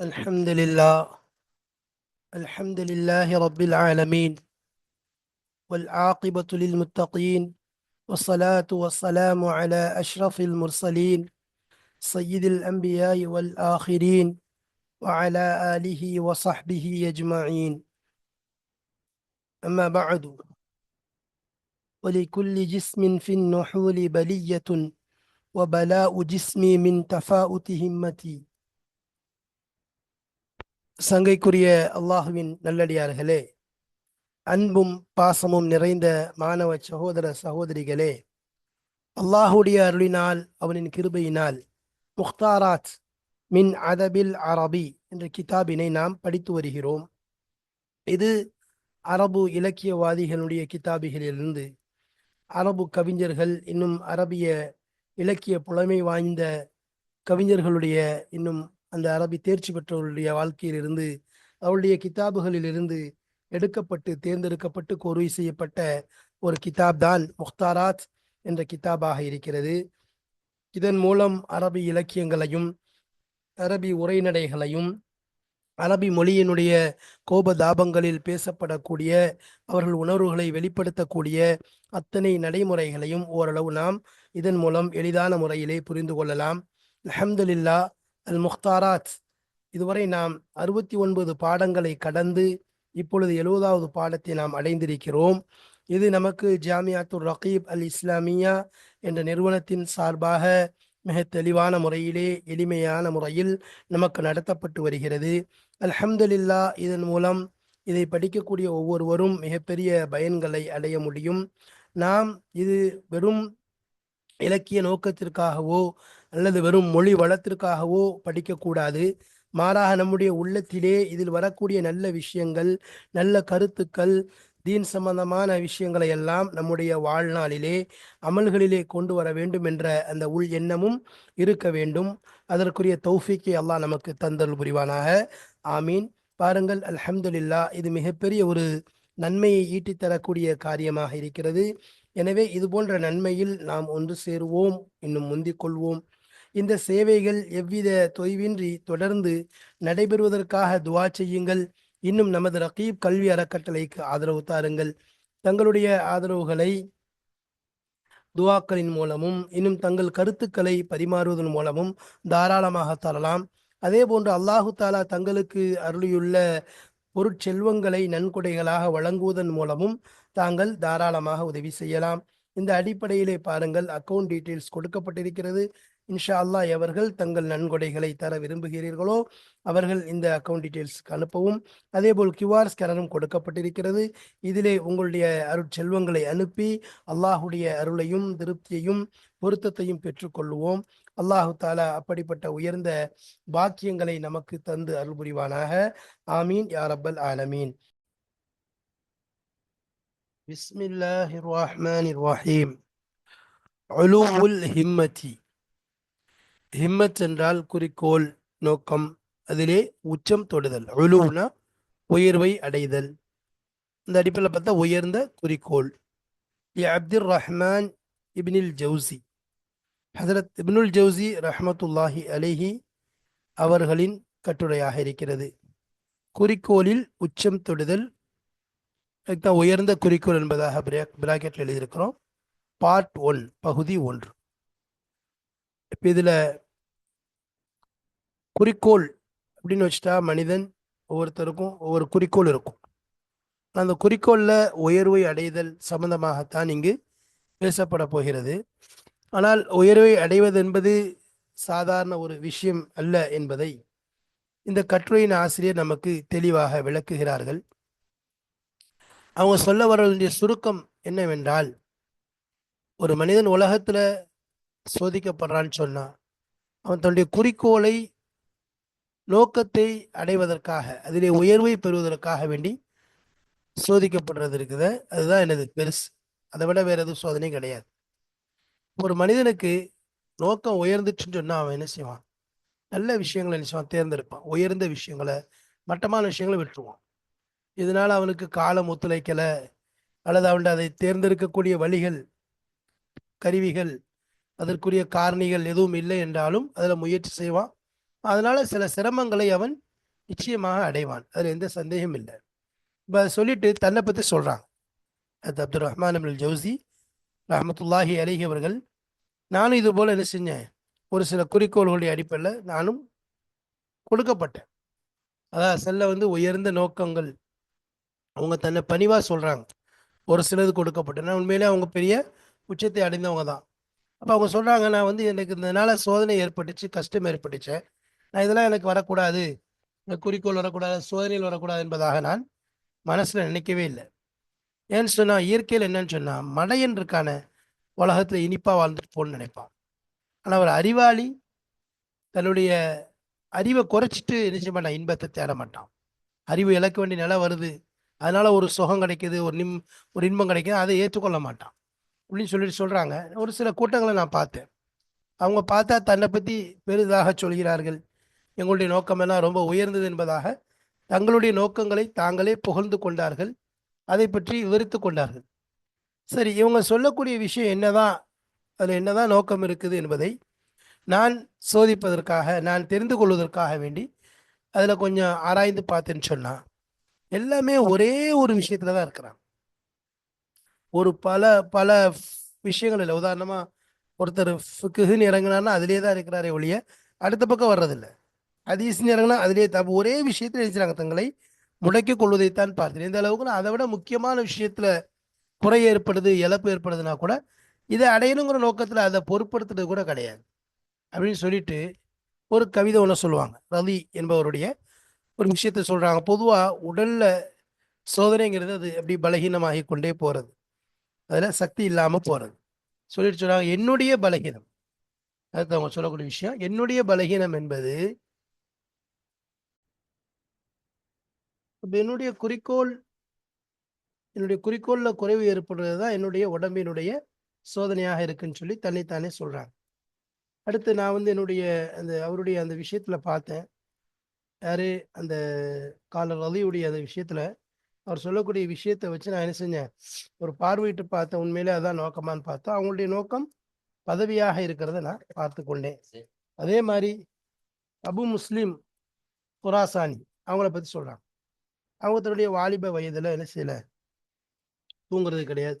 الحمد لله. الحمد لله رب العالمين. والعاقبة للمتقين. والصلاة والسلام على أشرف المرسلين. سيد الأنبياء والآخرين. وعلى آله وصحبه أجمعين. أما بعد. ولكل جسم في النحول بلية. وبلاء جسمي من تفاؤت همتي. சங்கைக்குரிய அல்லாஹுவின் நல்லடியார்களே அன்பும் பாசமும் நிறைந்த மாணவ சகோதர சகோதரிகளே அல்லாஹுடைய அருளினால் அவனின் கிருபையினால் முக்தாராத் மின் அதபில் அரபி என்ற கிதாபினை நாம் படித்து வருகிறோம். இது அரபு இலக்கியவாதிகளுடைய கிதாபிகளிலிருந்து அரபு கவிஞர்கள் இன்னும் அரபிய இலக்கிய புலமை வாய்ந்த கவிஞர்களுடைய இன்னும் அந்த அரபி தேர்ச்சி பெற்றவர்களுடைய வாழ்க்கையிலிருந்து அவருடைய கிதாபுகளிலிருந்து எடுக்கப்பட்டு தேர்ந்தெடுக்கப்பட்டு கோர்வை செய்யப்பட்ட ஒரு கிதாப் தான் முக்தாராத் என்ற கிதாபாக இருக்கிறது. இதன் மூலம் அரபி இலக்கியங்களையும் அரபி உரைநடைகளையும் அரபி மொழியினுடைய கோபதாபங்களில் பேசப்படக்கூடிய அவர்கள் உணர்வுகளை வெளிப்படுத்தக்கூடிய அத்தனை நடைமுறைகளையும் ஓரளவு நாம் இதன் மூலம் எளிதான முறையிலே புரிந்து கொள்ளலாம். அஹமதுல்லா அல் முக்தாராத் இதுவரை நாம் அறுபத்தி ஒன்பது பாடங்களை கடந்து இப்பொழுது எழுபதாவது பாடத்தை நாம் அடைந்திருக்கிறோம். இது நமக்கு ஜாமியாத்துர் ரகீப் அல் இஸ்லாமியா என்ற நிறுவனத்தின் சார்பாக மிக தெளிவான முறையிலே எளிமையான முறையில் நமக்கு நடத்தப்பட்டு வருகிறது. அல்ஹம்துலில்லா இதன் மூலம் இதை படிக்கக்கூடிய ஒவ்வொருவரும் மிகப்பெரிய பயன்களை அடைய முடியும். நாம் இது வெறும் இலக்கிய நோக்கத்திற்காகவோ அல்லது வெறும் மொழி வளத்திற்காகவோ படிக்கக்கூடாது. மாறாக நம்முடைய உள்ளத்திலே இதில் வரக்கூடிய நல்ல விஷயங்கள் நல்ல கருத்துக்கள் தீன் சம்பந்தமான விஷயங்களை எல்லாம் நம்முடைய வாழ்நாளிலே அமல்களிலே கொண்டு வர வேண்டும் என்ற அந்த உள் எண்ணமும் இருக்க வேண்டும். அதற்குரிய தௌஃபிக்கை அல்லாஹ் நமக்கு தந்தல் புரிவானாக. ஆமீன். பாருங்கள் அல்ஹம்துலில்லா இது மிகப்பெரிய ஒரு நன்மையை ஈட்டித்தரக்கூடிய காரியமாக இருக்கிறது. எனவே இது போன்ற நன்மையில் நாம் ஒன்று சேருவோம் இன்னும் முந்திக் கொள்வோம். இந்த சேவைகள் எவ்வித தொய்வின்றி தொடர்ந்து நடைபெறுவதற்காக துவா செய்யுங்கள். இன்னும் நமது ரகீப் கல்வி அறக்கட்டளைக்கு ஆதரவு தாருங்கள். தங்களுடைய ஆதரவுகளை துவாக்களின் மூலமும் இன்னும் தங்கள் கருத்துக்களை பரிமாறுவதன் மூலமும் தாராளமாக தரலாம். அதே போன்று அல்லாஹு தாலா தங்களுக்கு அருளியுள்ள பொருட்செல்வங்களை நன்கொடைகளாக வழங்குவதன் மூலமும் தாங்கள் தாராளமாக உதவி செய்யலாம். இந்த அடிப்படையிலே பாருங்கள் அக்கௌண்ட் டீட்டெயில்ஸ் கொடுக்கப்பட்டிருக்கிறது. இன்ஷா அல்லா எவர்கள் தங்கள் நன்கொடைகளை தர விரும்புகிறீர்களோ அவர்கள் இந்த அக்கௌண்ட் டீட்டெயில்ஸ்க்கு அனுப்பவும். அதேபோல் கியூஆர் ஸ்கேனரும் கொடுக்கப்பட்டிருக்கிறது. இதிலே உங்களுடைய அருட்செல்வங்களை அனுப்பி அல்லாஹுடைய அருளையும் திருப்தியையும் பொருத்தத்தையும் பெற்றுக்கொள்வோம் அல்லாஹு தாலா அப்படிப்பட்ட உயர்ந்த பாக்கியங்களை நமக்கு தந்து அருள் புரிவானாக ஆமீன் யாரப்பல் ஆலமீன். பிஸ்மில்லாஹிர் ரஹ்மானிர் ரஹீம். உலுவுல் ஹிம்மதி. ஹிம்மத் என்றால் குறிக்கோள் நோக்கம் அதிலே உச்சம் தொடுதல் உலுவுனா உயர்வை அடைதல். இந்த அடிப்படையில் பார்த்தா உயர்ந்த குறிக்கோள். அப்துல் ரஹ்மான் இப்னில் ஜவுசி ஹசரத் இப்னுல் ஜவுசி ரஹமத்துல்லாஹி அலேஹி அவர்களின் கட்டுரையாக இருக்கிறது. குறிக்கோளில் உச்சம் தொடுதல் தான் உயர்ந்த குறிக்கோள் என்பதாக பிராக்கெட்டில் எழுதியிருக்கிறோம். பார்ட் ஒன் பகுதி ஒன்று. இப்போ இதில் குறிக்கோள் அப்படின்னு வச்சுட்டா மனிதன் ஒவ்வொருத்தருக்கும் ஒவ்வொரு குறிக்கோள் இருக்கும். அந்த குறிக்கோளில் உயர்வை அடைதல் சம்பந்தமாகத்தான் இங்கு பேசப்பட போகிறது. ஆனால் உயர்வை அடைவது என்பது சாதாரண ஒரு விஷயம் அல்ல என்பதை இந்த கட்டுரையின் ஆசிரியர் நமக்கு தெளிவாக விளக்குகிறார்கள். அவங்க சொல்ல வர வேண்டிய சுருக்கம் என்னவென்றால் ஒரு மனிதன் உலகத்தில் சோதிக்கப்படுறான்னு சொன்னான் அவன் தன்னுடைய குறிக்கோளை நோக்கத்தை அடைவதற்காக அதிலே உயர்வை பெறுவதற்காக வேண்டி சோதிக்கப்படுறது இருக்குது. அதுதான் எனது பெருசு. அதை விட வேற எதுவும் சோதனை கிடையாது. ஒரு மனிதனுக்கு நோக்கம் உயர்ந்துச்சுன்னு சொன்னா அவன் என்ன செய்வான்? நல்ல விஷயங்களை என்ன செய்வான்? தேர்ந்தெடுப்பான். உயர்ந்த விஷயங்களை மட்டமான விஷயங்களை விட்டுருவான். இதனால அவனுக்கு காலம் ஒத்துழைக்கல. அல்லது அவன் அதை தேர்ந்தெடுக்கக்கூடிய வழிகள் கருவிகள் அதற்குரிய காரணிகள் எதுவும் இல்லை என்றாலும் அதில் முயற்சி செய்வான். அதனால சில சிரமங்களை அவன் நிச்சயமாக அடைவான். அதில் எந்த சந்தேகம் இல்லை. இப்போ சொல்லிட்டு தன்னை பற்றி சொல்கிறாங்க அது அப்துல் ரஹ்மான் அப்துல் ஜவுசி ரஹமத்துல்லாஹி அலிஹி அவர்கள் நானும் இது போல் என்ன செஞ்சேன்? ஒரு சில குறிக்கோள்களுடைய அடிப்படையில் நானும் கொடுக்கப்பட்டேன். அதான் செல்ல வந்து உயர்ந்த நோக்கங்கள். அவங்க தன்னை பணிவாக சொல்கிறாங்க ஒரு சிலது கொடுக்கப்பட்டேன் உண்மையிலே அவங்க பெரிய உச்சத்தை அடைந்தவங்க தான். அப்போ அவங்க சொல்கிறாங்க நான் வந்து எனக்கு இதனால் சோதனை ஏற்பட்டுச்சு கஷ்டம் ஏற்பட்டுச்சேன் நான் இதெல்லாம் எனக்கு வரக்கூடாது. குறிக்கோள் வரக்கூடாது சோதனையில் வரக்கூடாது என்பதாக நான் மனசில் நினைக்கவே இல்லை. ஏன்னு சொன்னால் இயற்கையில் என்னன்னு சொன்னால் மடையன்றிருக்கான உலகத்தில் இனிப்பாக வாழ்ந்துட்டு போகணும்னு நினைப்பான். ஆனால் அவர் அறிவாளி தன்னுடைய அறிவை குறைச்சிட்டு நினைச்ச மாட்டான்? இன்பத்தை தேட மாட்டான். அறிவு இழக்க வேண்டிய நிலை வருது. அதனால் ஒரு சுகம் கிடைக்குது ஒரு நிம் ஒரு இன்பம் கிடைக்குது அதை ஏற்றுக்கொள்ள மாட்டான். அப்படின்னு சொல்லிட்டு சொல்கிறாங்க ஒரு சில கூட்டங்களை நான் பார்த்தேன். அவங்க பார்த்தா தன்னை பற்றி பெரிதாக சொல்கிறார்கள். எங்களுடைய நோக்கமெல்லாம் ரொம்ப உயர்ந்தது என்பதாக. தங்களுடைய நோக்கங்களை தாங்களே புகழ்ந்து கொண்டார்கள். அதை பற்றி விவரித்து கொண்டார்கள். சரி இவங்க சொல்லக்கூடிய விஷயம் என்னதான்? அதில் என்னதான் நோக்கம் இருக்குது என்பதை நான் சோதிப்பதற்காக நான் தெரிந்து கொள்வதற்காக வேண்டி அதில் கொஞ்சம் ஆராய்ந்து பார்த்தேன்னு சொன்னால் எல்லாமே ஒரே ஒரு விஷயத்தில் தான் இருக்கிறாங்க. ஒரு பல பல விஷயங்கள் இல்லை உதாரணமாக ஒருத்தர் ஃபிக்குன்னு இறங்கினார்னா அதிலே தான் இருக்கிறாரே ஒழிய அடுத்த பக்கம் வர்றதில்லை. ஹதீஸ்னு இறங்கினா அதிலே தப்பு ஒரே விஷயத்தில் நினைச்சாங்க தங்களை முடக்கிக் கொள்வதைத்தான் பார்த்தேன் இந்த அளவுக்கு நான் அதை விட முக்கியமான விஷயத்தில் குறை ஏற்படுது இழப்பு ஏற்படுதுன்னா கூட இதை அடையணுங்கிற நோக்கத்தில் அதை பொருட்படுத்துறது கூட கிடையாது. அப்படின்னு சொல்லிட்டு ஒரு கவிதை ஒன்று சொல்லுவாங்க. ரவி என்பவருடைய ஒரு விஷயத்த சொல்கிறாங்க பொதுவாக உடலில் சோதனைங்கிறது அது அப்படி பலகீனமாகி கொண்டே போகிறது அதில் சக்தி இல்லாமல் போகிறது சொல்லிட்டு சொல்கிறாங்க என்னுடைய பலகீனம். அது அவங்க சொல்லக்கூடிய விஷயம் என்னுடைய பலகீனம் என்பது என்னுடைய குறிக்கோள் என்னுடைய குறிக்கோளில் குறைவு ஏற்படுறது தான் என்னுடைய உடம்பினுடைய சோதனையாக இருக்குன்னு சொல்லி தன்னைத்தானே சொல்கிறாங்க அடுத்து நான் வந்து என்னுடைய அந்த அவருடைய அந்த விஷயத்தில் பார்த்தேன். யாரு? அந்த காலர் ரலியுடைய அந்த விஷயத்தில் அவர் சொல்லக்கூடிய விஷயத்தை வச்சு நான் என்ன செஞ்சேன்? ஒரு பார்வையிட்டு பார்த்தேன் உண்மையிலே அதான் நோக்கமான்னு பார்த்தா அவங்களுடைய நோக்கம் பதவியாக இருக்கிறத நான் பார்த்து கொண்டேன். அதே மாதிரி அபு முஸ்லீம் குராசானி அவங்கள பற்றி சொல்கிறாங்க அவங்க தன்னுடைய வாலிப வயதில் என்ன செய்யலை? தூங்குறது கிடையாது.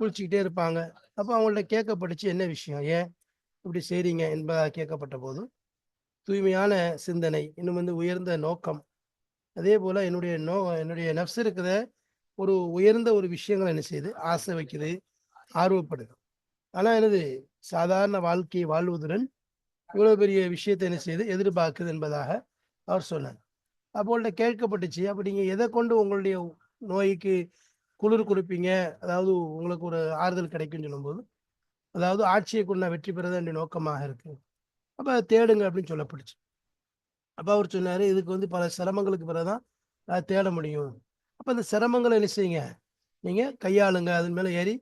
குளிச்சுக்கிட்டே இருப்பாங்க. அப்போ அவங்கள்ட்ட கேட்கப்பட்டுச்சு என்ன விஷயம்? ஏன் இப்படி செய்கிறீங்க என்பதாக கேட்கப்பட்ட போது தூய்மையான சிந்தனை இன்னும் வந்து உயர்ந்த நோக்கம் அதே போல் என்னுடைய நோ என்னுடைய நப்ஸ் இருக்கிற ஒரு உயர்ந்த ஒரு விஷயங்கள் என்ன செய்யுது? ஆசை வைக்குது ஆர்வப்படுது. ஆனால் எனது சாதாரண வாழ்க்கையை வாழ்வதுடன் இவ்வளோ பெரிய விஷயத்தை என்ன செய்யுது? எதிர்பார்க்குது என்பதாக அவர் சொன்னார். அப்போல்ட்ட கேட்கப்பட்டுச்சு அப்போ நீங்கள் எதை கொண்டு உங்களுடைய நோய்க்கு குளிர் கொடுப்பீங்க? அதாவது உங்களுக்கு ஒரு ஆறுதல் கிடைக்கும்னு சொல்லும்போது அதாவது ஆட்சியை கொண்டு நான் வெற்றி பெறதான் என்னுடைய நோக்கமாக இருக்கு. அப்போ தேடுங்க அப்படின்னு சொல்லப்பட்டுச்சு. அப்போ அவர் சொன்னார் இதுக்கு வந்து பல சிரமங்களுக்கு பிறகுதான் தேட முடியும். அப்போ அந்த சிரமங்களை என்ன செய்யுங்க? நீங்கள் கையாளுங்க அதன் மேலே ஏறி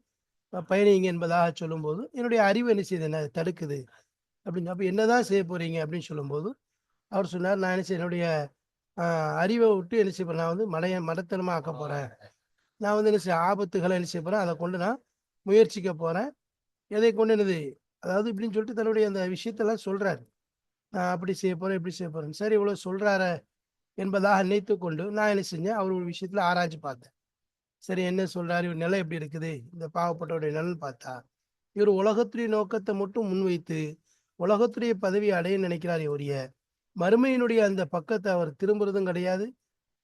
பயணிங்க என்பதாக சொல்லும்போது என்னுடைய அறிவு என்ன செய்யுது? என்ன தடுக்குது. அப்படின்னு அப்போ என்னதான் செய்ய போறீங்க? அப்படின்னு சொல்லும்போது அவர் சொன்னார் நான் என்ன செய்ய என்னுடைய அறிவை விட்டு என்ன செய்ய நான் வந்து மடைய மடத்தனமாக ஆக்க போகிறேன் நான் வந்து என்ன செய்ய ஆபத்துகளை என்ன செய்ய போகிறேன் அதை கொண்டு நான் முயற்சிக்க போகிறேன் எதை கொண்டு என்னது? அதாவது இப்படின்னு சொல்லிட்டு தன்னுடைய அந்த விஷயத்தெல்லாம் சொல்கிறாரு நான் அப்படி செய்ய போகிறேன் இப்படி செய்ய போகிறேன் சரி இவ்வளோ சொல்கிறாரு என்பதாக நினைத்து கொண்டு நான் என்ன செஞ்சேன்? அவர் ஒரு விஷயத்தில் ஆராய்ச்சி பார்த்தேன். சரி என்ன சொல்கிறாரு இவர் நிலை எப்படி இருக்குது? இந்த பாவப்பட்டவருடைய நிலம் பார்த்தா இவர் உலகத்துடைய நோக்கத்தை மட்டும் முன்வைத்து உலகத்துடைய பதவி அடைய நினைக்கிறார் ஒழிய மறுமையினுடைய அந்த பக்கத்தை அவர் திரும்புறதும் கிடையாது.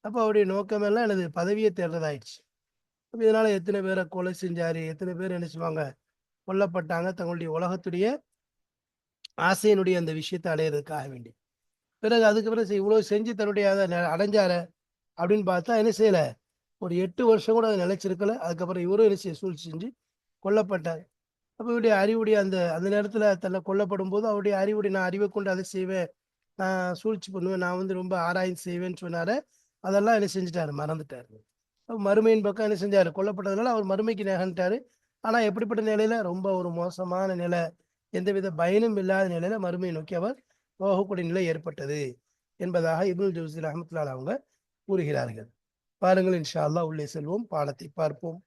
அப்போ அவருடைய நோக்கமெல்லாம் எனது பதவியை தேடுறதாயிடுச்சு. அப்போ இதனால எத்தனை பேரை கொலை செஞ்சாரு? எத்தனை பேர் என்ன செய்வாங்க? கொல்லப்பட்டாங்க. தங்களுடைய உலகத்துடைய ஆசையினுடைய அந்த விஷயத்தை அடையிறதுக்காக வேண்டி. பிறகு அதுக்கு பிறகு இவ்வளவு செஞ்சு தன்னுடைய அதை அடைஞ்சார அப்படின்னு பார்த்தா என்ன செய்யல? ஒரு எட்டு வருஷம் கூட அதை நிலைச்சிருக்கல. அதுக்கப்புறம் இவரும் என்ன செய்ய சூழ்ச்சி செஞ்சு கொல்லப்பட்டார். அப்போ இவருடைய அறிவுடைய அந்த அந்த நேரத்தில் தன்னை கொல்லப்படும் போது அவருடைய அறிவுடைய நான் அறிவை கொண்டு அதை செய்வேன். நான் சூழ்ச்சி பண்ணுவேன். நான் வந்து ரொம்ப ஆராய்ந்து செய்வேன்னு சொன்னார். அதெல்லாம் என்ன செஞ்சுட்டாரு? மறந்துட்டாரு. மறுமையின் பக்கம் என்ன செஞ்சார்? கொல்லப்பட்டதுனால அவர் மறுமைக்கு நகன்ட்டாரு. ஆனால் எப்படிப்பட்ட நிலையில? ரொம்ப ஒரு மோசமான நிலை. எந்தவித பயனும் இல்லாத நிலையில மறுமையை நோக்கி அவர் போகக்கூடிய நிலை ஏற்பட்டது என்பதாக இபுல் ஜூசி அஹமத்துலால் அவங்க கூறுகிறார்கள் பாருங்கள் இன்ஷா அல்லா உள்ளே செல்வோம் பாடத்தை பார்ப்போம்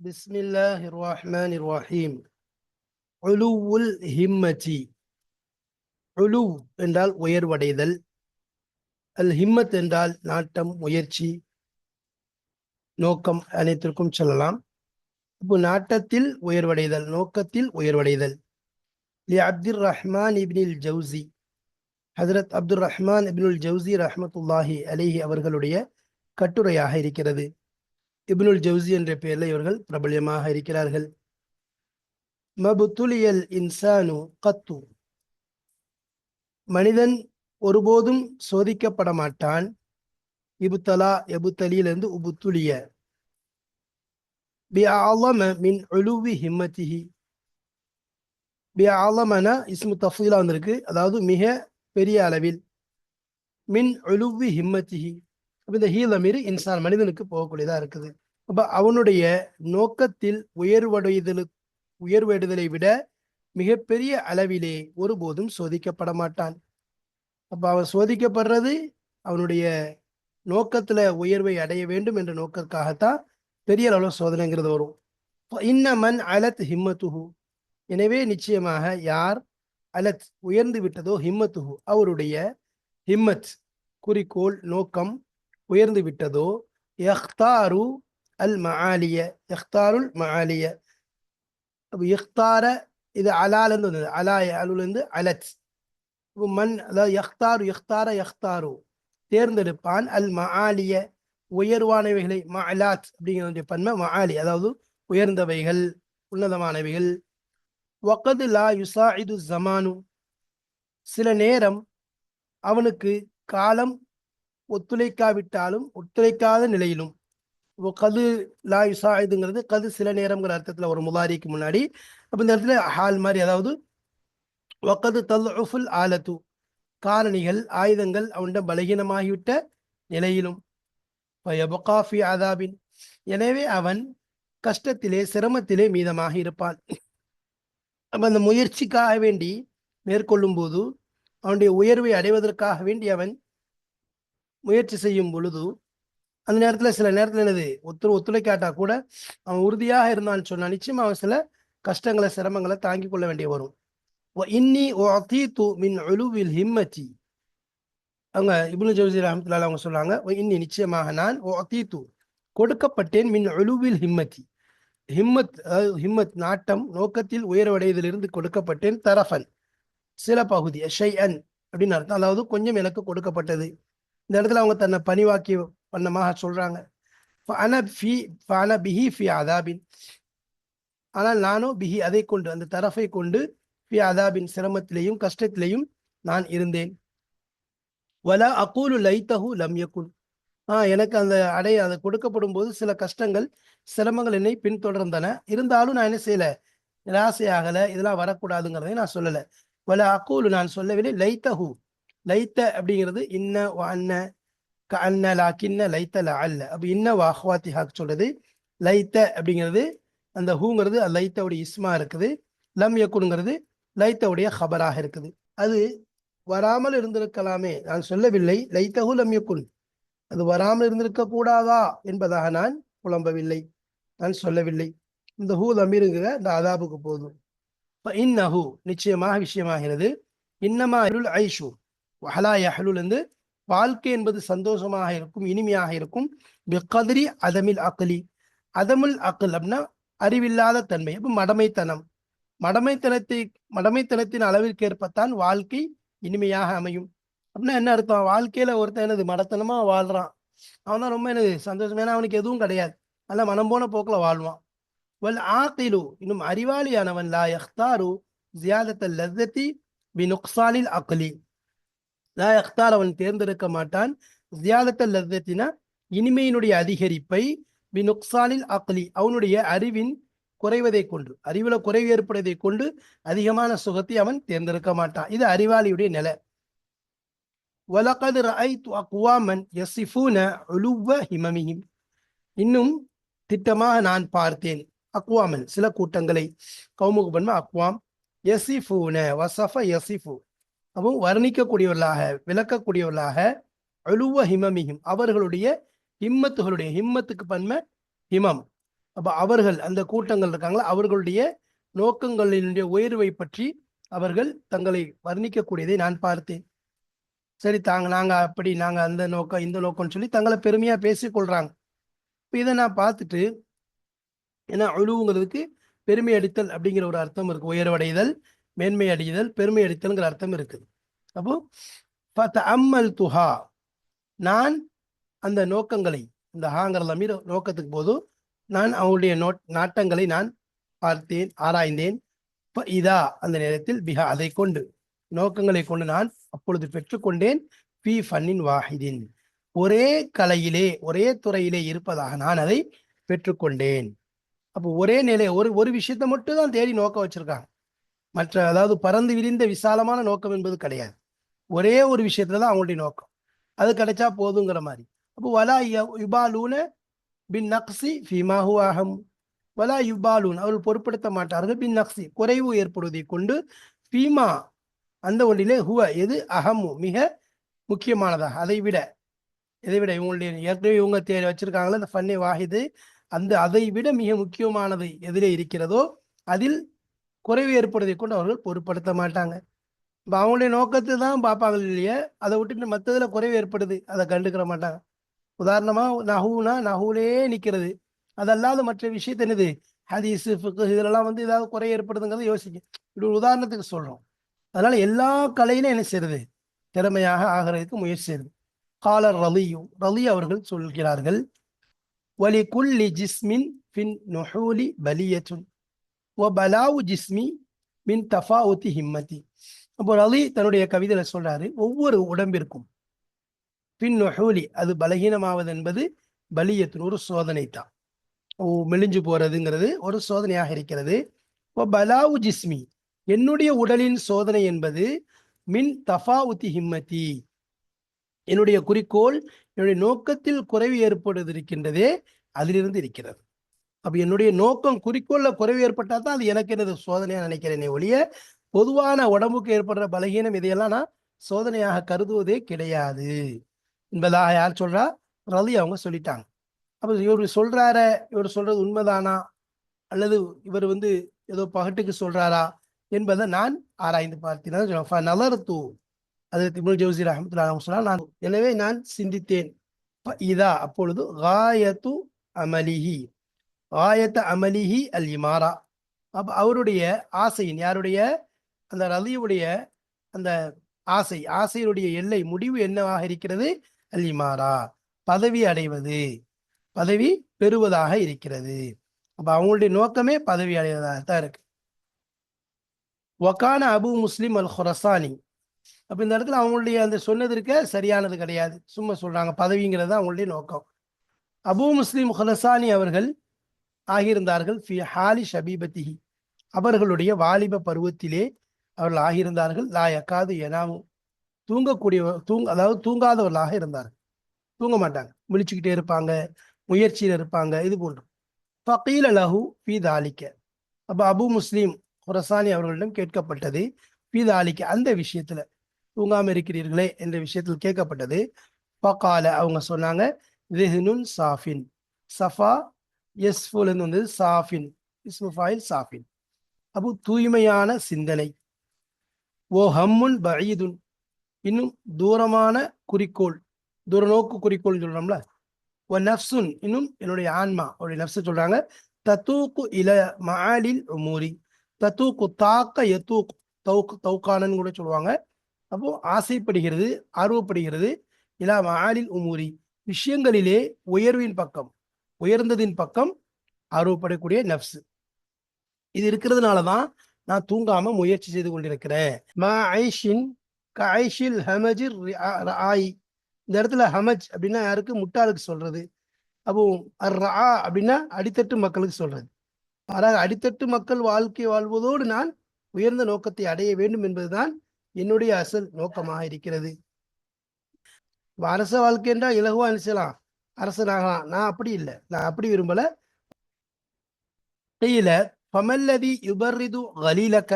பிஸ்மில்லாஹ் الرحمن الرحيم علو الهمة உலு என்றால் உயர்வடைதல் அல் ஹிம்மத் என்றால் நாட்டம் முயற்சி நோக்கம் அனைத்திற்கும் சொல்லலாம் இப்போ நாட்டத்தில் உயர்வடைதல் நோக்கத்தில் உயர்வடைதல். லி அப்துல் ரஹ்மான் இப்னில் ஜவுசி ஹசரத் அப்துல் ரஹ்மான் இப்னுல் ஜவுசி ரஹமத்துல்லாஹி அலிஹி அவர்களுடைய கட்டுரையாக இருக்கிறது. இப்னுல் ஜவுசி என்ற பெயரில் இவர்கள் பிரபல்யமாக இருக்கிறார்கள். மபுத்துலியல் இன்சானு கத்து. மனிதன் ஒருபோதும் சோதிக்கப்பட மாட்டான் இபுத்தலா எபுத்தலியிலிருந்து உபுத்துலிய. பிஆலம மின் uluvi ஹிம்மத்திஹி பிஆலமன இஸ்மு tafsila வந்திருக்கு அதாவது மிக பெரிய அளவில் மின் உலுவி ஹிம்மத்திஹி அப்போ இந்த ஹீலமீர் இன்சான் மனிதனுக்கு போகக்கூடியதா இருக்குது அப்ப அவனுடைய நோக்கத்தில் உயர்வடைதலு உயர்வடைதலை விட மிகப்பெரிய அளவிலே ஒருபோதும் சோதிக்கப்பட மாட்டான் அப்ப அவன் சோதிக்கப்படுறது அவனுடைய நோக்கத்துல உயர்வை அடைய வேண்டும் என்ற நோக்கத்துக்காகத்தான் பெரிய அளவில் சோதனைங்கிறது வரும். இன்னமன் அலத் ஹிம்மத்துஹு. எனவே நிச்சயமாக யார் அலத் உயர்ந்து விட்டதோ ஹிம்மத்துஹு அவருடைய ஹிம்மத் குறிக்கோள் நோக்கம் உயர்ந்து விட்டதோ எஹ்தாரு அல் மஆலிய எஹ்தாருல் மஆலிய. அப்போ இஃப்தார இது அலாலேருந்து வந்தது. அலாய அலுலேருந்து அலத். மண் அதாவது எஹ்தாரு எஹ்தார எஹ்தாரு தேர்ந்தெடுப்பான் அல் மஆலிய. உயர்வானவைகளை மலாத் அப்படிங்கிறதுடைய பன்மை மஆலி அதாவது உயர்ந்தவைகள் உன்னதமானவைகள். வக்கது லா யுசா இது ஜமானு சில நேரம் அவனுக்கு காலம் ஒத்துழைக்காவிட்டாலும் ஒத்துழைக்காத நிலையிலும். கது லா யுசாயிதுங்கிறது கது சில நேரம்ங்கிற அர்த்தத்தில் ஒரு முதாரிக்கு முன்னாடி. அப்போ இந்த இடத்துல ஹால் மாதிரி அதாவது ஒக்கது தல் ஆலத்து. காரணிகள் ஆயுதங்கள் அவன்கிட்ட பலகீனமாகிவிட்ட நிலையிலும். பயபுகாஃபி ஆதாபின் எனவே அவன் கஷ்டத்திலே சிரமத்திலே மீதமாக இருப்பான். அப்ப அந்த முயற்சிக்காக வேண்டி மேற்கொள்ளும் போது அவனுடைய உயர்வை அடைவதற்காக வேண்டி அவன் முயற்சி செய்யும் பொழுது அந்த நேரத்தில் சில நேரத்தில் என்னது? ஒத்து ஒத்துழைக்காட்டா கூட அவன் உறுதியாக இருந்தான்னு சொன்னா நிச்சயமா அவன் சில கஷ்டங்களை சிரமங்களை தாங்கிக் கொள்ள வேண்டிய வரும். இன்னி ஓ அத்தீத்து மின் அழுவில் ஹிம்மச்சி அவங்க இப்னு ஜவுசி ரஹமத்துல்லா அவங்க சொல்றாங்க இன்னி நிச்சயமாக நான் ஓ அத்தீத்து கொடுக்கப்பட்டேன் மின் அழுவில் ஹிம்மத்தி. ஹிம்மத் ஹிம்மத் நாட்டம் நோக்கத்தில் உயர்வடையதிலிருந்து கொடுக்கப்பட்டேன் தரஃபன் சில பகுதி ஷை அன் அப்படின்னு அர்த்தம். அதாவது கொஞ்சம் எனக்கு கொடுக்கப்பட்டது. இந்த இடத்துல அவங்க தன்னை பணிவாக்கி பண்ணமாக சொல்றாங்க. ஃபி பிஹி ஃபி அதாபின். ஆனால் நானோ பிஹி அதை கொண்டு அந்த தரஃபை கொண்டு ஃபி அதாபின் சிரமத்திலையும் கஷ்டத்திலையும் நான் இருந்தேன். வல அகூலு லைத்தஹு லம் யகுன். ஆ எனக்கு அந்த அடை அதை கொடுக்கப்படும் போது சில கஷ்டங்கள் சிரமங்கள் என்னை பின்தொடர்ந்தன. இருந்தாலும் நான் என்ன செய்யல? நிராசையாகல இதெல்லாம் வரக்கூடாதுங்கிறதையும் நான் சொல்லல. வல அக்கூலு நான் சொல்லவில்லை லைத்தஹு. லைத்த அப்படிங்கிறது இன்ன அன்ன. க அன்ன லாக்கின்ன லைத்த ல அல்ல அப்போ இன்ன வாஹ்வாத்தி ஹாக் சொல்றது. லைத்த அப்படிங்கிறது அந்த ஹூங்கிறது லைத்தவுடைய இஸ்மா இருக்குது. லம் யக்குனுங்கிறது லைத்தவுடைய ஹபராக இருக்குது. அது வராமல் இருந்திருக்கலாமே. நான் சொல்லவில்லை. லைத்தகு லம்யக்குன் அது வராமல் இருந்திருக்க கூடாதா என்பதாக நான் புலம்பவில்லை. நான் சொல்லவில்லை. இந்த ஹூ லமீருங்கிற இந்த அதாபுக்கு போதும். இன்னஹு நிச்சயமாக விஷயமாகிறது. இன்னமா அருள் ஐஷு. வஹலா யஹலுல் வந்து வாழ்க்கை என்பது சந்தோஷமாக இருக்கும் இனிமையாக இருக்கும். பிகதிரி அதமில் அக்கலி அதமுல் அக்கல் அப்படின்னா அறிவில்லாத தன்மை. அப்போ மடமைத்தனம். மடமைத்தனத்தை மடமைத்தனத்தின் அளவிற்கு ஏற்பத்தான் வாழ்க்கை இனிமையாக அமையும். அப்படின்னா என்ன அர்த்தம்? வாழ்க்கையில ஒருத்தன் என்னது? மடத்தனமா வாழ்றான். அவன் தான் ரொம்ப என்னது? சந்தோஷம். ஏன்னா அவனுக்கு எதுவும் கிடையாது. நல்ல மனம் போன போக்கில் வாழ்வான். வல் ஆக்கிலு இன்னும் அறிவாளியானவன் லா எஹ்தாரு ஜியாதத்தை லத்தத்தி பி நுக்சாலில் அக்லி. லா எஹ்தார் அவன் தேர்ந்தெடுக்க மாட்டான். ஜியாதத்தை லத்தத்தினா இனிமையினுடைய அதிகரிப்பை பி நுக்சாலில் அக்லி அவனுடைய அறிவின் குறைவதை கொண்டு அறிவுல குறைவு ஏற்படுவதை கொண்டு அதிகமான சுகத்தை அவன் தேர்ந்தெடுக்க மாட்டான். இது அறிவாளியுடைய நிலை. வலகது இன்னும் திட்டமாக நான் பார்த்தேன் அக்வாமன் சில கூட்டங்களை. கௌமுக பன்ம அக்வாம் யசிஃபூன வசஃப யசிஃபு. அப்போ வர்ணிக்கக்கூடியவர்களாக விளக்கக்கூடியவர்களாக அழுவ ஹிமமிஹிம். அவர்களுடைய ஹிம்மத்துகளுடைய ஹிம்மத்துக்கு பன்ம ஹிமம். அப்போ அவர்கள் அந்த கூட்டங்கள் இருக்காங்களா? அவர்களுடைய நோக்கங்களினுடைய உயர்வை பற்றி அவர்கள் தங்களை வர்ணிக்கக்கூடியதை நான் பார்த்தேன். சரி தாங்க நாங்கள் அப்படி நாங்கள் அந்த நோக்கம் இந்த நோக்கம்னு சொல்லி தங்களை பெருமையாக பேசிக்கொள்கிறாங்க இப்போ இதை நான் பார்த்துட்டு ஏன்னா அழுவுங்கிறதுக்கு பெருமை அடித்தல் அப்படிங்கிற ஒரு அர்த்தம் இருக்குது உயர்வடைதல் மேன்மை அடைதல் பெருமை அடித்தல்ங்கிற அர்த்தம் இருக்குது அப்போ அம்மல் துஹா. நான் அந்த நோக்கங்களை இந்த ஹாங்கிற லமீர் நோக்கத்துக்கு போதும் நான் அவங்களுடைய நோட் நாட்டங்களை நான் பார்த்தேன் ஆராய்ந்தேன். இதா அந்த நேரத்தில் பிஹா அதை கொண்டு நோக்கங்களை கொண்டு நான் அப்பொழுது பெற்றுக்கொண்டேன். பி ஃபன்னின் வாஹிதின். ஒரே கலையிலே ஒரே துறையிலே இருப்பதாக நான் அதை பெற்றுக்கொண்டேன். அப்போ ஒரே நிலை ஒரு ஒரு விஷயத்தை மட்டும் தான் தேடி நோக்கம் வச்சிருக்காங்க. மற்ற அதாவது பறந்து விரிந்த விசாலமான நோக்கம் என்பது கிடையாது. ஒரே ஒரு விஷயத்துல தான் அவங்களுடைய நோக்கம். அது கிடைச்சா போதுங்கிற மாதிரி. அப்போ வலா ய- யுபாலூன பின் நக்சி ஃபீமாஹு அஹம். வலா யுபாலூன். அவர்கள் பொருட்படுத்த மாட்டார்கள். பின் நக்சி குறைவு ஏற்படுவதை கொண்டு ஃபீமா அந்த ஒன்றிலே ஹுவ எது? அகமு மிக முக்கியமானதாக அதை விட இதை விட இவங்களுடைய ஏற்கனவே இவங்க தே வச்சிருக்காங்களே அந்த ஃபன்னே வாஹிது. அந்த அதை விட மிக முக்கியமானது எதிலே இருக்கிறதோ அதில் குறைவு ஏற்படுவதை கொண்டு அவர்கள் பொருட்படுத்த மாட்டாங்க. இப்போ அவங்களுடைய நோக்கத்தை தான் பார்ப்பாங்க இல்லையா? அதை விட்டுட்டு மற்றதில் குறைவு ஏற்படுது. அதை கண்டுக்கிற மாட்டாங்க. உதாரணமா நஹூனா நஹூலே நிற்கிறது அதல்லாத மற்ற விஷயத்த என்னது? ஹதீஸ் ஃபிக்கு இதெல்லாம் வந்து ஏதாவது குறை ஏற்படுதுங்கிறத யோசிக்க இப்படி ஒரு உதாரணத்துக்கு சொல்றோம். அதனால எல்லா கலையிலும் என்ன செய்யறது? திறமையாக ஆகிறதுக்கு முயற்சி செய்யுது காலர் ரலியு ரலி அவர்கள் சொல்கிறார்கள் வலி குல்லி ஜிஸ்மின் பின் நொஹூலி பலியத்துன் ஓ பலாவு ஜிஸ்மி மின் தஃபாவுத்தி ஹிம்மதி அப்போ ரலி தன்னுடைய கவிதையில சொல்றாரு ஒவ்வொரு உடம்பிற்கும் பின் நொஹூலி அது பலகீனமாவது என்பது பலியத்தின் ஒரு சோதனை தான் ஓ மெலிஞ்சு போறதுங்கிறது ஒரு சோதனையாக இருக்கிறது. இப்போ பலாவு ஜிஸ்மி என்னுடைய உடலின் சோதனை என்பது மின் தஃபாவுத்தி ஹிம்மதி. என்னுடைய குறிக்கோள் என்னுடைய நோக்கத்தில் குறைவு ஏற்படுவது இருக்கின்றதே அதிலிருந்து இருக்கிறது. அப்ப என்னுடைய நோக்கம் குறிக்கோள்ல குறைவு ஏற்பட்டால் தான் அது எனக்கு எனது சோதனையாக நினைக்கிறேனே ஒழிய பொதுவான உடம்புக்கு ஏற்படுற பலகீனம் இதையெல்லாம் நான் சோதனையாக கருதுவதே கிடையாது. என்பதாக யார் சொல்றா? ரலி அவங்க சொல்லிட்டாங்க. அப்ப இவர் சொல்றார இவர் சொல்றது உண்மைதானா? அல்லது இவர் வந்து ஏதோ பகட்டுக்கு சொல்றாரா? என்பதை நான் ஆராய்ந்து பார்த்தேன் நலர்த்து அது திமுல் ஜவுசி ரஹமத்துல்லா சொன்னால் நான் எனவே நான் சிந்தித்தேன். இதா அப்பொழுது காயத்து அமலிஹி. காயத்த அமலிஹி அல் இமாரா அப்ப அவருடைய ஆசையின் யாருடைய? அந்த ரலியுடைய அந்த ஆசை ஆசையினுடைய எல்லை முடிவு என்னவாக இருக்கிறது? அலிமாரா பதவி அடைவது பதவி பெறுவதாக இருக்கிறது. அப்ப அவங்களுடைய நோக்கமே பதவி அடைவதாக தான் இருக்கு. ஒக்கான அபு முஸ்லிம் அல் ஹொரசானி அப்ப இந்த இடத்துல அவங்களுடைய அந்த சொன்னது இருக்க சரியானது கிடையாது. சும்மா சொல்றாங்க பதவிங்கிறது தான் அவங்களுடைய நோக்கம். அபு முஸ்லிம் ஹொரசானி அவர்கள் ஆகியிருந்தார்கள் ஃபி ஹாலி ஷபீபத்திஹி. அவர்களுடைய வாலிப பருவத்திலே அவர்கள் ஆகியிருந்தார்கள் லா யக்காது எனாமும் தூங்கக்கூடிய தூங்க அதாவது தூங்காதவர்களாக இருந்தார் தூங்க மாட்டாங்க. முழிச்சுக்கிட்டே இருப்பாங்க முயற்சியில் இருப்பாங்க இது போன்று. ஃபகீல் அலஹு ஃபி தாலிக்க. அப்போ அபு முஸ்லீம் ஹுரசானி அவர்களிடம் கேட்கப்பட்டது ஃபி தாலிக்க. அந்த விஷயத்தில் தூங்காமல் இருக்கிறீர்களே என்ற விஷயத்தில் கேட்கப்பட்டது. ஃபகால அவங்க சொன்னாங்க ரிஹ்னுன் சாஃபின். சஃபா எஸ்ஃபுலன் வந்தது சாஃபின். இஸ்முஃபாயில் சாஃபின். அப்போ தூய்மையான சிந்தனை. ஓ ஹம்முன் பஈதுன். இன்னும் தூரமான குறிக்கோள் தூரநோக்கு குறிக்கோள் சொல்றோம்ல. ஓ நஃப்சுன் இன்னும் என்னுடைய ஆன்மா அவருடைய நஃப்ஸு சொல்றாங்க. தத்தூக்கு இல மாலில் உமூரி. தத்தூக்கு தாக்க எத்தூக்கு தௌக் தௌக்கானன்னு கூட சொல்லுவாங்க. அப்போ ஆசைப்படுகிறது ஆர்வப்படுகிறது. இலா மாலில் உமூரி. விஷயங்களிலே உயர்வின் பக்கம் உயர்ந்ததின் பக்கம் ஆர்வப்படக்கூடிய நப்சு இது இருக்கிறதுனால தான் நான் தூங்காம முயற்சி செய்து கொண்டிருக்கிறேன். மா கைஷில் ஹமஜிர் ஆயி இந்த இடத்துல ஹமஜ் அப்படின்னா யாருக்கு? முட்டாளுக்கு சொல்றது. அப்போ ரா அப்படின்னா அடித்தட்டு மக்களுக்கு சொல்றது. ஆனால் அடித்தட்டு மக்கள் வாழ்க்கை வாழ்வதோடு நான் உயர்ந்த நோக்கத்தை அடைய வேண்டும் என்பதுதான் என்னுடைய அசல் நோக்கமாக இருக்கிறது. அரச வாழ்க்கை என்றால் இலகுவா நினைச்சலாம் அரசனாகலாம். நான் அப்படி இல்லை. நான் அப்படி விரும்பல. கையில பமல்லதி யுபர்ரிது கலீலக்க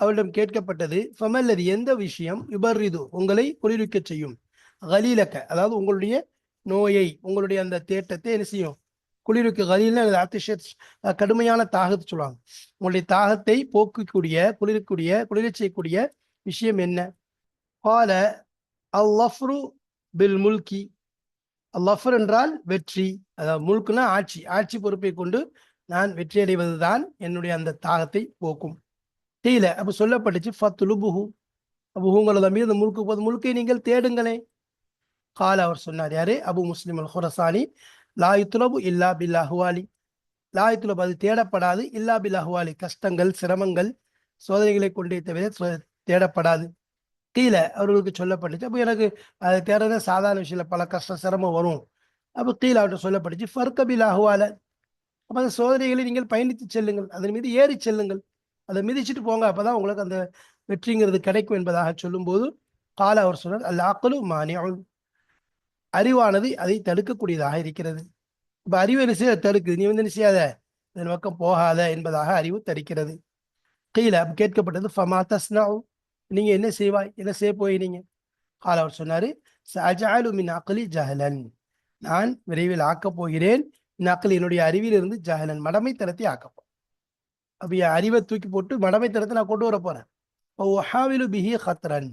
அவரிடம் கேட்கப்பட்டது ஃபமல்லதி எந்த விஷயம்? யுபர்ரிது உங்களை குளிர்விக்க செய்யும். கலீலக்க அதாவது உங்களுடைய நோயை உங்களுடைய அந்த தேட்டத்தை என்ன செய்யும்? குளிருக்கு கலீல்னா அத்திஷ கடுமையான தாகத்தை சொல்லுவாங்க. உங்களுடைய தாகத்தை போக்கக்கூடிய குளிரக்கூடிய குளிர செய்யக்கூடிய விஷயம் என்ன? பால அல்லஃப்ரு பில் முல்கி அல்லஃபர் என்றால் வெற்றி. அதாவது முழுக்குன்னா ஆட்சி. ஆட்சி பொறுப்பை கொண்டு நான் வெற்றி அடைவதுதான் என்னுடைய அந்த தாகத்தை போக்கும். செய்யல. அப்ப சொல்லப்பட்டுச்சு ஃபத்துலுபுஹு அப்போ உங்களது மீது அந்த முழுக்கு போது முழுக்கை நீங்கள் தேடுங்களே கால அவர் சொன்னார் யாரு? அபு முஸ்லிம் அல் ஹுரசானி லாயுத்துலபு இல்லா பில்லா ஹுவாலி லாயுத்துலபு அது தேடப்படாது. இல்லா பில்லா கஷ்டங்கள் சிரமங்கள் சோதனைகளை கொண்டே தவிர சோ- தேடப்படாது. கீழே அவர்களுக்கு சொல்லப்பட்டுச்சு. அப்போ எனக்கு அது தேடுறது சாதாரண விஷயம் பல கஷ்டம் சிரமம் வரும். அப்போ கீழே அவர்கிட்ட சொல்லப்பட்டுச்சு ஃபர்கபில் அஹுவால. அப்போ அந்த சோதனைகளை நீங்கள் பயணித்து செல்லுங்கள். அதன் மீது ஏறி செல்லுங்கள். அதை மிதிச்சிட்டு போங்க. அப்பதான் உங்களுக்கு அந்த வெற்றிங்கிறது கிடைக்கும் என்பதாக சொல்லும்போது கால அவர் சொன்னார் அல்ல அக்கலு மானியம் அறிவானது அதை தடுக்கக்கூடியதாக இருக்கிறது. இப்ப அறிவு என்ன தடுக்குது. நீ வந்து என்ன செய்யாத? இதன் பக்கம் போகாத என்பதாக அறிவு தடுக்கிறது. கீழே கேட்கப்பட்டது ஃபமா தஸ்னாவு நீங்க என்ன செய்வாய்? என்ன செய்ய போயினீங்க கால அவர் சொன்னாரு சஜாலு மின் அக்கலி ஜஹலன். நான் விரைவில் ஆக்கப் போகிறேன். மின் அக்லி என்னுடைய அறிவிலிருந்து ஜஹலன் மடமைத்தனத்தை ஆக்கப்போ அப்போ என் அறிவை தூக்கி போட்டு மடமைத்தனத்தை நான் கொண்டு வர போகிறேன் ஒஹாவிலு பிஹி ஹத்ரன்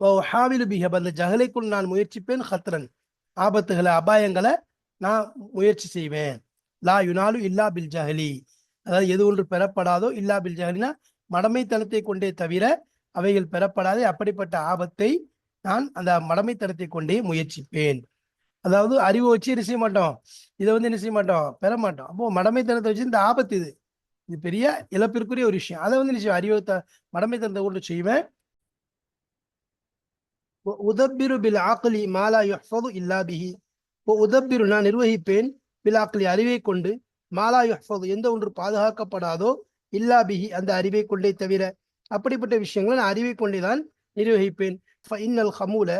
ஒஹாவிலு பிஹி அப்போ அந்த ஜஹலைக்குள் நான் முயற்சிப்பேன் ஹத்ரன் ஆபத்துகளை அபாயங்களை நான் முயற்சி செய்வேன். லா யுனாலு இல்லா பில் ஜஹலி. அதாவது எது ஒன்று பெறப்படாதோ இல்லா பில் ஜஹலினா மடமைத்தனத்தை கொண்டே தவிர அவைகள் பெறப்படாதே அப்படிப்பட்ட ஆபத்தை நான் அந்த மடமைத்தனத்தை கொண்டே முயற்சிப்பேன். அதாவது அறிவை வச்சு என்ன செய்ய மாட்டோம்? இதை வந்து என்ன செய்ய மாட்டோம்? பெற மாட்டோம். அப்போ மடமைத்தனத்தை வச்சு இந்த ஆபத்து இது. இது பெரிய இழப்பிற்குரிய ஒரு விஷயம். அதை வந்து நிச்சயம் அறிவை த மடமை கொண்டு செய்வேன். உதப்பிரு பில் ஆக்கலி மாலா யுஹ்ஃபது இல்லா பிஹி. உதப்பிரு நான் நிர்வகிப்பேன் பில் ஆக்கலி அறிவை கொண்டு மாலா யுஹ்ஃபது எந்த ஒன்று பாதுகாக்கப்படாதோ இல்லா பிஹி அந்த அறிவை கொண்டே தவிர அப்படிப்பட்ட விஷயங்களை நான் அறிவை கொண்டே தான் நிர்வகிப்பேன். இன்னல் ஹமூல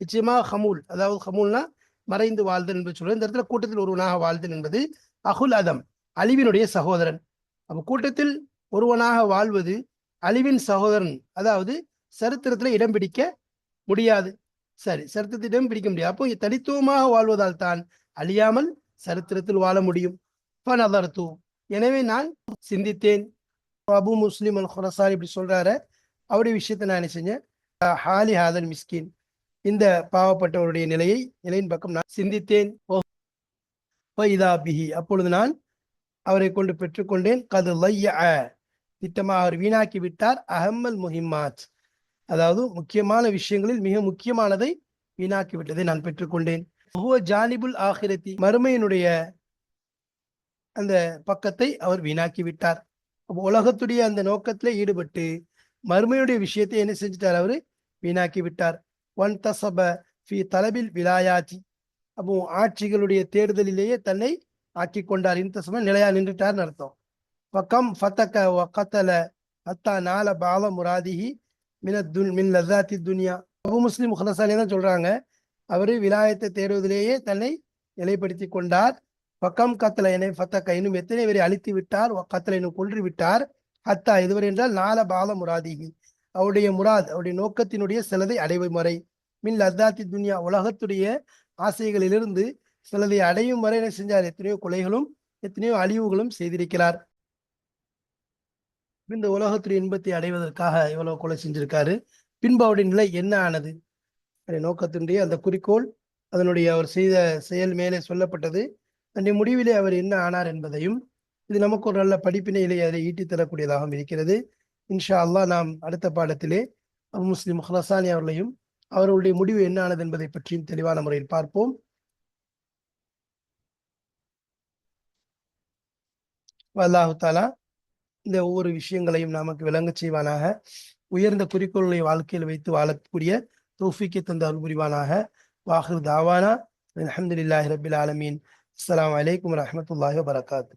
நிச்சயமாக ஹமூல். அதாவது ஹமூல்னா மறைந்து வாழ்தல் என்று சொல்றேன் இந்த இடத்துல கூட்டத்தில் ஒருவனாக வாழ்தல் என்பது அகுல் அதம் அழிவினுடைய சகோதரன். அப்ப கூட்டத்தில் ஒருவனாக வாழ்வது அழிவின் சகோதரன். அதாவது சரித்திரத்துல இடம் பிடிக்க முடியாது. சரி சரித்திரத்தில் இடம் பிடிக்க முடியாது. அப்போ தனித்துவமாக வாழ்வதால் தான் அழியாமல் சரித்திரத்தில் வாழ முடியும். பனதர்த்து எனவே நான் சிந்தித்தேன். அபு முஸ்லிம் அல் ஹுரசான் இப்படி சொல்றாரு. அவருடைய விஷயத்தை நான் என்ன செஞ்சேன்? ஹாலி ஹாதல் மிஸ்கின். இந்த பாவப்பட்டவருடைய நிலையை நிலையின் பக்கம் நான் சிந்தித்தேன். ஓ பிஹி. அப்பொழுது நான் அவரை கொண்டு பெற்றுக்கொண்டேன். கது லைய திட்டமாக அவர் வீணாக்கி விட்டார். அஹம்மல் முஹிம்மாத். அதாவது முக்கியமான விஷயங்களில் மிக முக்கியமானதை வீணாக்கி விட்டதை நான் பெற்றுக்கொண்டேன். ஹுவ ஜானிபுல் ஆஹிரத்தி மறுமையினுடைய அந்த பக்கத்தை அவர் வீணாக்கி விட்டார். உலகத்துடைய அந்த நோக்கத்திலே ஈடுபட்டு மறுமையுடைய விஷயத்தை என்ன செஞ்சிட்டார் அவரு? வீணாக்கி விட்டார். ஒன் தசப ஃபி தலபில் விலாயாத்தி அப்போ ஆட்சிகளுடைய தேர்தலிலேயே தன்னை ஆக்கி கொண்டார். இந்த சமயம் நிலையா நின்றுட்டார்னு அர்த்தம். பக்கம் ஃபத்தக கத்தல அத்தா நால பால முராதிஹி மின துன் மின் லதாத்தி துனியா. அபு முஸ்லிம் முஹலசானி தான் சொல்றாங்க. அவரு விலாயத்தை தேடுவதிலேயே தன்னை நிலைப்படுத்தி கொண்டார். பக்கம் கத்தல என்னை ஃபத்தக்க இன்னும் எத்தனை பேரை அழித்து விட்டார்? கத்தல இன்னும் கொன்று விட்டார். ஹத்தா இதுவரை என்றால் நால பால முராதிகி அவருடைய முராத் அவருடைய நோக்கத்தினுடைய சிலதை அடைவு முறை மின் லத்தாத்தி துனியா உலகத்துடைய ஆசைகளிலிருந்து சிலதை அடையும் வரை என்ன செஞ்சார்? எத்தனையோ கொலைகளும் எத்தனையோ அழிவுகளும் செய்திருக்கிறார். இந்த உலகத்துடைய இன்பத்தை அடைவதற்காக இவ்வளவு கொலை செஞ்சிருக்காரு. பின்பு அவருடைய நிலை என்ன ஆனது? அவருடைய நோக்கத்தினுடைய அந்த குறிக்கோள் அதனுடைய அவர் செய்த செயல் மேலே சொல்லப்பட்டது. அந்த முடிவிலே அவர் என்ன ஆனார் என்பதையும் இது நமக்கு ஒரு நல்ல படிப்பினையிலே அதை ஈட்டித் தரக்கூடியதாகவும் இருக்கிறது. இன்ஷா அல்லாஹ் நாம் அடுத்த பாடத்திலே முஸ்லிம் ஹலசானி அவர்களையும் அவர்களுடைய முடிவு என்ன ஆனது என்பதை பற்றியும் தெளிவான முறையில் பார்ப்போம். அல்லாஹு தாலா இந்த ஒவ்வொரு விஷயங்களையும் நமக்கு விளங்கச் செய்வானாக. உயர்ந்த குறிக்கோள்களை வாழ்க்கையில் வைத்து வாழக்கூடிய தோஃபிக்கு தந்த அருள் புரிவானாக. வாஹு தாவானா. அஹமதுல்லாஹி ரபில் ஆலமீன். அஸ்லாம் வலைக்கம் வரஹ்மத்துல்லாஹி வரகாத்து